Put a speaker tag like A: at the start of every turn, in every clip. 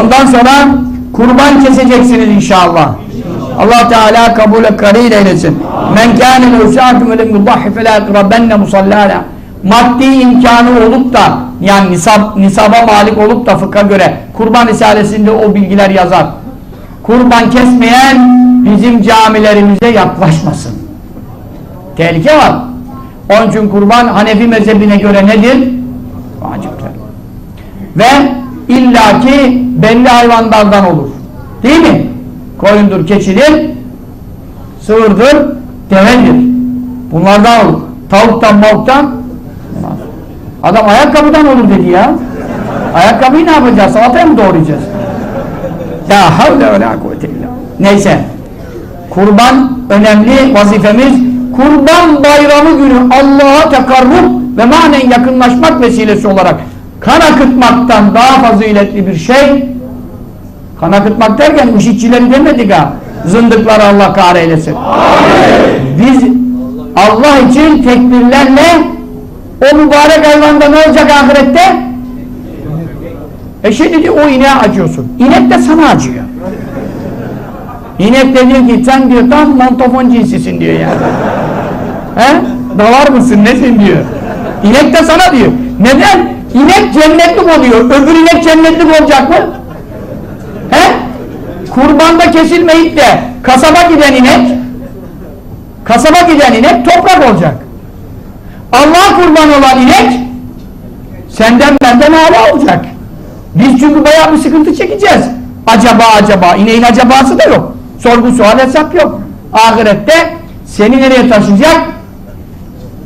A: Ondan sonra kurban keseceksiniz inşallah. Allah Teala kabule karin eylesin. Men kâne mevsâküm ve lem yudahhi felâ yakrabenne musallâna. Maddi imkanı olup da yani nisab, nisaba malik olup da fıkha göre kurban risalesinde o bilgiler yazar. Kurban kesmeyen bizim camilerimize yaklaşmasın. Tehlike var. Onun için kurban Hanefi mezhebine göre nedir? Vaciptir. Ve illaki belli hayvanlardan olur. Değil mi? Koyundur, keçidir, sığırdır, devedir. Bunlardan olur. Tavuktan, mavuktan. Adam ayakkabıdan olur dedi ya. Ayakkabıyı ne yapacağız? Salataya mı doğrayacağız? La havle ve la. Neyse. Kurban önemli vazifemiz. Kurban bayramı günü Allah'a tekarrub ve manen yakınlaşmak vesilesi olarak kan akıtmaktan daha faziletli bir şey kan akıtmak derken müşrikçileri demedik ha zındıkları Allah kahreylesin biz Allah için tekbirlerle o mübarek hayvanda ne olacak ahirette e şimdi o ineğe acıyorsun inek de sana acıyor inek de diyor ki sen diyor tam montofon cinsisin diyor yani He? Davar mısın nesin diyor. İnek de sana diyor. Neden? İnek cennetlik oluyor. Öbür inek cennetlik olacak mı? He? Kurbanda kesilmeyip de kasaba giden inek kasaba giden inek toprak olacak. Allah kurban olan inek senden benden hala olacak. Biz çünkü bayağı bir sıkıntı çekeceğiz. Acaba acaba. İneğin acabası da yok. Sorgu sual hesap yok. Ahirette seni nereye taşıyacak?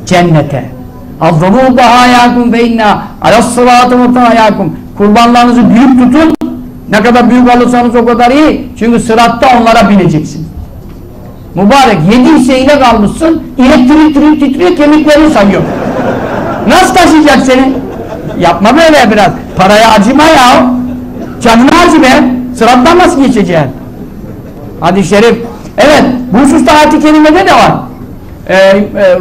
A: Cennete. Azzabu bahayakum fe inna alas sıratı mutahayakum. Kurbanlarınızı büyük tutun. Ne kadar büyük alırsanız o kadar iyi. Çünkü sıratta onlara bineceksin. Mübarek yedi hisse kalmışsın. İnek tiril tiril titriyor kemiklerini sayıyor. Nasıl taşıyacak seni? Yapma böyle biraz. Paraya acıma ya. Canına acı be. Sırattan nasıl geçeceksin? Hadis-i şerif. Evet. Bu hususta ayet-i kerimede de var. Ee, e,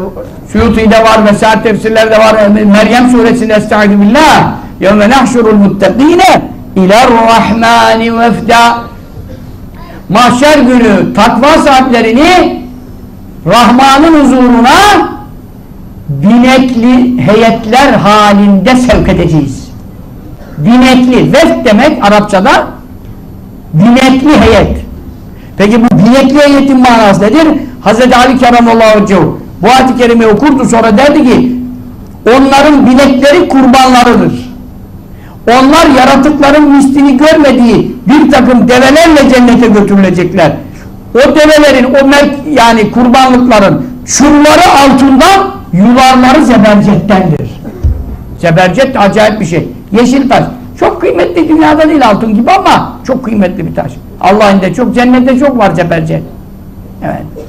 A: Suyuti'de var, vesaire tefsirlerde var. E, Meryem suresinde Estaizu billah. Yevme nahşurul muttakine ilerrahmani vefda. Mahşer günü takva sahiplerini Rahman'ın huzuruna binekli heyetler halinde sevk edeceğiz. Binekli, vef demek Arapçada binekli heyet. Peki bu binekli heyetin manası nedir? Hz. Ali Keramallahu Cehu bu ayet-i kerimeyi okurdu sonra derdi ki onların binekleri kurbanlarıdır. Onlar yaratıkların mislini görmediği bir takım develerle cennete götürülecekler. O develerin, o yani kurbanlıkların çulları altından yuvarları zebercettendir. Zebercet acayip bir şey. Yeşil taş. Çok kıymetli dünyada değil altın gibi ama çok kıymetli bir taş. Allah'ın de çok, cennette çok var zebercet. Evet.